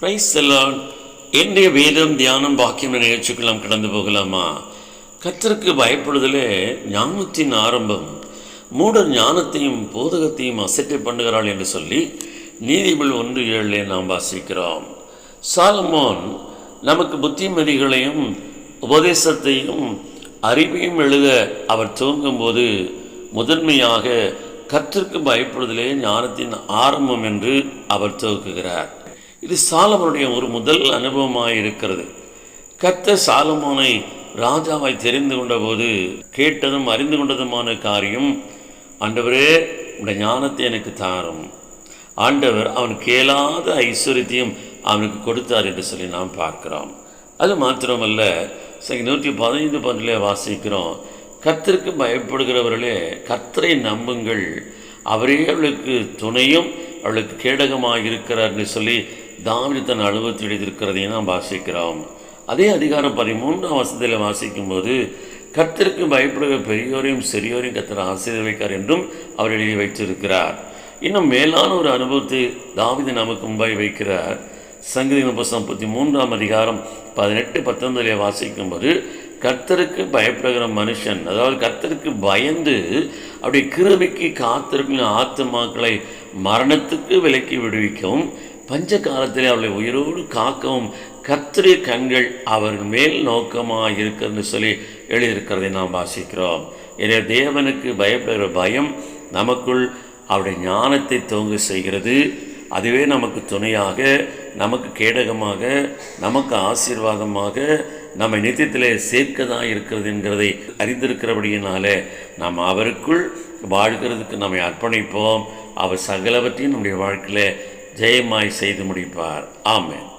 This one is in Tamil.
பிரைஸ் எல்லாம் இன்றைய வேதம் தியானம் பாக்கியம் என்ற நாம் கடந்து போகலாமா? கத்தருக்கு பயப்படுதலே ஞானத்தின் ஆரம்பம். மூடர் ஞானத்தையும் போதகத்தையும் அசட்டை பண்ணுகிறாள் என்று சொல்லி நீதிபதி ஒன்று ஏழிலே நாம் வாசிக்கிறோம். சாலமோன் நமக்கு புத்திமதிகளையும் உபதேசத்தையும் அறிவையும் எழுத அவர் துவங்கும்போது முதன்மையாக கத்திற்கு பயப்படுதலே ஞானத்தின் ஆரம்பம் என்று அவர் துவக்குகிறார். இது சாலமோனுடைய ஒரு முதல் அனுபவமாக இருக்கிறது. கத்த சாலமோனை ராஜாவை தெரிந்து கொண்டபோது கேட்டதும் அறிந்து கொண்டதுமான காரியம் ஆண்டவரே உடைய ஞானத்தை எனக்கு தாரும். ஆண்டவர் அவன் கேளாத ஐஸ்வர்யத்தையும் அவனுக்கு கொடுத்தார் என்று சொல்லி நாம் பார்க்கிறோம். அது மாத்திரமல்ல சரி நூற்றி பதினைந்து பந்திலே வாசிக்கிறோம் கத்திற்கு பயப்படுகிறவர்களே கத்தரை நம்புங்கள். அவரே அவளுக்கு துணையும் அவளுக்கு கேடகமாக இருக்கிறார்னு சொல்லி தாவித தன் அனுபவத்தில் எழுதியிருக்கிறதையும் நாம் வாசிக்கிறோம். அதே அதிகாரம் பதிமூன்றாம் வசதியில் வாசிக்கும்போது கர்த்தருக்கு பயப்படுகிற பெரியோரையும் சிறியோரையும் கர்த்தர் ஆசீர்வைக்கார் என்றும் அவர் எழுதி வைத்திருக்கிறார். இன்னும் மேலான ஒரு அனுபவத்தை தாவிது நமக்கு முன்பாய் வைக்கிறார். சங்கீத புஸ்தகம் முப்பத்தி மூன்றாம் அதிகாரம் பதினெட்டு பத்தொன்பதிலே வாசிக்கும்போது கர்த்தருக்கு பயப்படுகிற மனுஷன் அதாவது கர்த்தருக்கு பயந்து அப்படி கிருபிக்கு காத்திருக்கும் ஆத்துமாக்களை மரணத்துக்கு விலக்கி விடுவிக்கவும் பஞ்ச காலத்திலே அவளை உயிரோடு காக்கவும் கர்த்தரிய கண்கள் அவர் மேல் நோக்கமாக இருக்கிறதுன்னு சொல்லி எழுதியிருக்கிறதை நாம் வாசிக்கிறோம். எனவே தேவனுக்கு பயப்படுகிற பயம் நமக்குள் அவருடைய ஞானத்தை தோங்க செய்கிறது. அதுவே நமக்கு துணையாக நமக்கு கேடகமாக நமக்கு ஆசீர்வாதமாக நம்ம நித்தியத்திலே சேர்க்கதாக இருக்கிறது என்கிறதை அறிந்திருக்கிறபடியினாலே நாம் அவருக்குள் வாழ்கிறதுக்கு நம்மை அர்ப்பணிப்போம். அவர் சகலவற்றையும் நம்முடைய வாழ்க்கையில் ஜெயமாய் செய்து முடிப்பார். ஆமேன்.